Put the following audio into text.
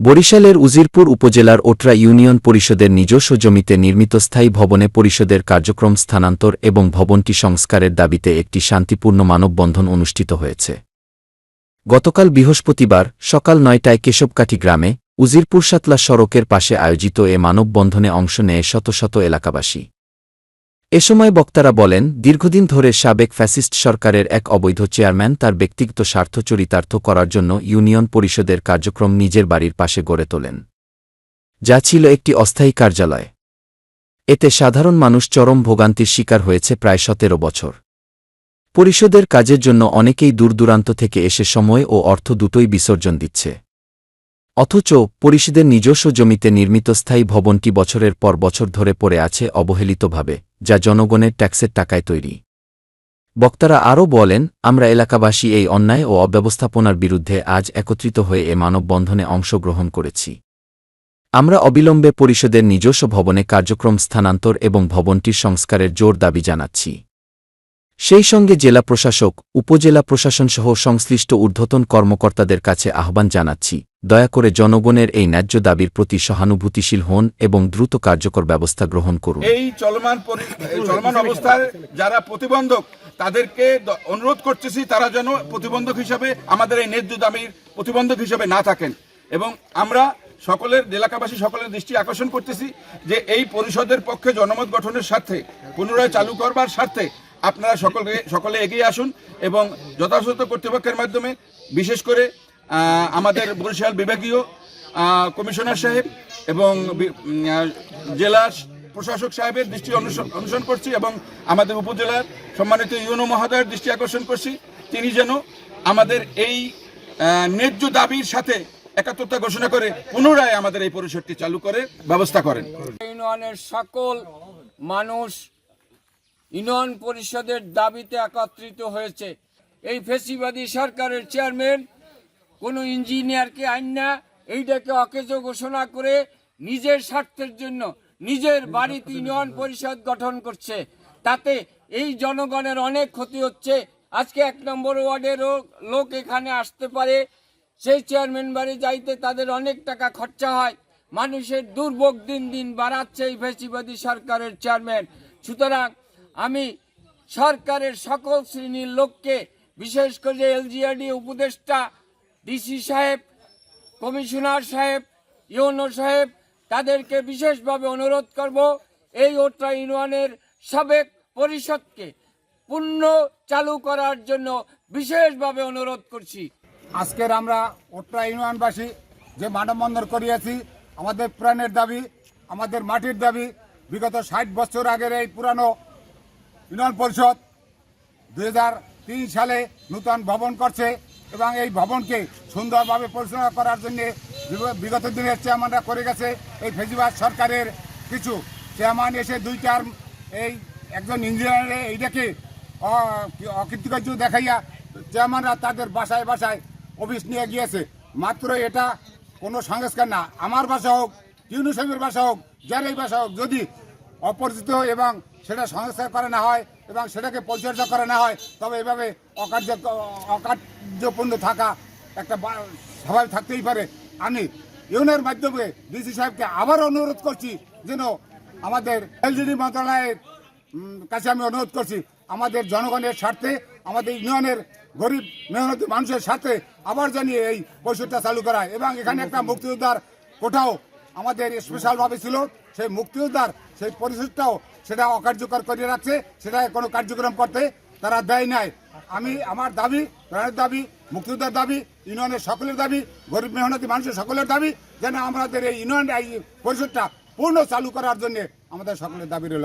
বরিশালের উজিরপুর উপজেলার ওটরা ইউনিয়ন পরিষদের নিজস্ব জমিতে নির্মিত স্থায়ী ভবনে পরিষদের কার্যক্রম স্থানান্তর এবং ভবনটি সংস্কারের দাবিতে একটি শান্তিপূর্ণ মানববন্ধন অনুষ্ঠিত হয়েছে। গতকাল বৃহস্পতিবার সকাল নয়টায় কেশবকাঠি গ্রামে উজিরপুর সাতলা সড়কের পাশে আয়োজিত এ মানববন্ধনে অংশ নেয় শত শত এলাকাবাসী। এ সময় বক্তারা বলেন, দীর্ঘদিন ধরে সাবেক ফ্যাসিস্ট সরকারের এক অবৈধ চেয়ারম্যান তার ব্যক্তিগত স্বার্থ চরিতার্থ করার জন্য ইউনিয়ন পরিষদের কার্যক্রম নিজের বাড়ির পাশে গড়ে তোলেন। যা ছিল একটি অস্থায়ী কার্যালয়। এতে সাধারণ মানুষ চরম ভোগান্তির শিকার হয়েছে প্রায় সতেরো বছর। পরিষদের কাজের জন্য অনেকেই দূরদূরান্ত থেকে এসে সময় ও অর্থ দুটোই বিসর্জন দিচ্ছে। অথচ পরিষদের নিজস্ব জমিতে নির্মিত স্থায়ী ভবনটি বছরের পর বছর ধরে পড়ে আছে অবহেলিতভাবে। যা জনগণের ট্যাক্সের টাকায় তৈরি। বক্তারা আরও বলেন, আমরা এলাকাবাসী এই অন্যায় ও অব্যবস্থাপনার বিরুদ্ধে আজ একত্রিত হয়ে এ মানববন্ধনে অংশগ্রহণ করেছি। আমরা অবিলম্বে পরিষদের নিজস্ব ভবনে কার্যক্রম স্থানান্তর এবং ভবনটির সংস্কারের জোর দাবি জানাচ্ছি। সেই সঙ্গে জেলা প্রশাসক, উপজেলা প্রশাসনসহ সংশ্লিষ্ট ঊর্ধ্বতন কর্মকর্তাদের কাছে আহ্বান জানাচ্ছি। দয়া করে জনগণের এই ন্যায্য দাবির প্রতি সহানুভূতিশীল হন এবং দ্রুত কার্যকর ব্যবস্থা গ্রহণ করুন। এই চলমান চলমান অবস্থায় যারা প্রতিবন্ধক, তাদেরকে অনুরোধ করতেছি তারা যেন প্রতিবন্ধক হিসাবে আমাদের এই ন্যায্য দাবির প্রতিবন্ধক হিসাবে না থাকেন। এবং আমরা সকলের এলাকাবাসী সকলের দৃষ্টি আকর্ষণ করতেছি যে এই পরিষদের পক্ষে জনমত গঠনের স্বার্থে, পুনরায় চালু করবার স্বার্থে আপনারা সকলে সকলে এগিয়ে আসুন এবং যথাযথ কর্তৃপক্ষের মাধ্যমে, বিশেষ করে আমাদের বরিশাল বিভাগীয় কমিশনার সাহেব এবং জেলা প্রশাসক সাহেবের দৃষ্টি অনুসরণ করছি এবং আমাদের উপজেলার সম্মানিত ইউনো মহোদয়ের দৃষ্টি আকর্ষণ করছি। তিনি যেন আমাদের এই ন্যায্য দাবির সাথে একাত্মতা ঘোষণা করে, পুনরায় আমাদের এই পরিষদটি চালু করে, ব্যবস্থা করেন। ইউনিয়নের সকল মানুষ ইউনিয়ন পরিষদের দাবিতে একত্রিত হয়েছে। এই ফেসিবাদী সরকারের চেয়ারম্যান কোনো ইঞ্জিনিয়ারকে আইন না, এইটাকে অকেজ ঘোষণা করে নিজের স্বার্থের জন্য নিজের বাড়িতে ইউনিয়ন পরিষদ গঠন করছে। তাতে এই জনগণের অনেক ক্ষতি হচ্ছে। আজকে এক নম্বর ওয়ার্ডেরও লোক এখানে আসতে পারে। সেই চেয়ারম্যান বাড়ি যাইতে তাদের অনেক টাকা খরচা হয়। মানুষের দুর্ভোগ দিন দিন বাড়াচ্ছে এই ফেসিবাদী সরকারের চেয়ারম্যান। সুতরাং আমি সরকারের সকল শ্রেণির লোককে, বিশেষ করে এলজিআরডি উপদেষ্টা, ডিসি সাহেব, কমিশনার সাহেব, ইউনো সাহেব, তাদেরকে বিশেষভাবে অনুরোধ করব এই ওট্রা ইউনিয়নের সাবেক পরিষদকে পূর্ণ চালু করার জন্য বিশেষভাবে অনুরোধ করছি। আজকের আমরা ওট্রা ইউনিয়নবাসী যে মানববন্ধন করিয়াছি, আমাদের প্রাণের দাবি, আমাদের মাটির দাবি, বিগত ষাট বছর আগের এই পুরানো ইউনিয়ন পরিষদ দুই হাজার তিন সালে নূতন ভবন করছে এবং এই ভবনকে সুন্দরভাবে পরিচালনা করার জন্য বিগত দিনের চেয়ারম্যানরা করে গেছে। এই ফেজিবাদ সরকারের কিছু চেয়ারম্যান এসে দুই টার্ম এই একজন ইঞ্জিনিয়ারে এইটাকে অকৃতকার্য দেখাইয়া চেয়ারম্যানরা তাদের বাসায় বাসায় অফিস নিয়ে গিয়েছে। মাত্র এটা কোনো সংস্কার না। আমার বাসা হোক ইউনু সাহেবের বাসা হোক যার বাসা হোক, যদি অপরিচিত এবং সেটা সংস্কার করা না হয় এবং সেটাকে পরিচর্যা করা না হয়, তবে এভাবে অকার্য, অকার্যপূর্ণ থাকা একটা স্বাভাবিক থাকতেই পারে আমি ইউনের মাধ্যমে ডিসি সাহেবকে আবার অনুরোধ করছি যেন আমাদের এলজিডি মন্ত্রণালয়ের কাছে আমি অনুরোধ করছি, আমাদের জনগণের স্বার্থে, আমাদের ইউনিয়নের গরিব, মেহনতি মানুষের স্বার্থে আবার জানিয়ে এই পরিষদটা চালু করা। এবং এখানে একটা মুক্তিযোদ্ধার কোঠাও আমাদের স্পেশালভাবে ছিল, সেই মুক্তিযোদ্ধার সেই পরিশোধটাও সেটা অকার্যকর করে রাখছে, সেটা কোনো কার্যক্রম করতে তারা দেয় নাই। আমি, আমার দাবি প্রাণের দাবি, মুক্তিযোদ্ধার দাবি, ইউনিয়নের সকলের দাবি, গরিব মেহনতি মানুষের সকলের দাবি, যেন আমাদের এই ইউনিয়ন, এই পরিষদটা পূর্ণ চালু করার জন্য আমাদের সকলের দাবি রইল।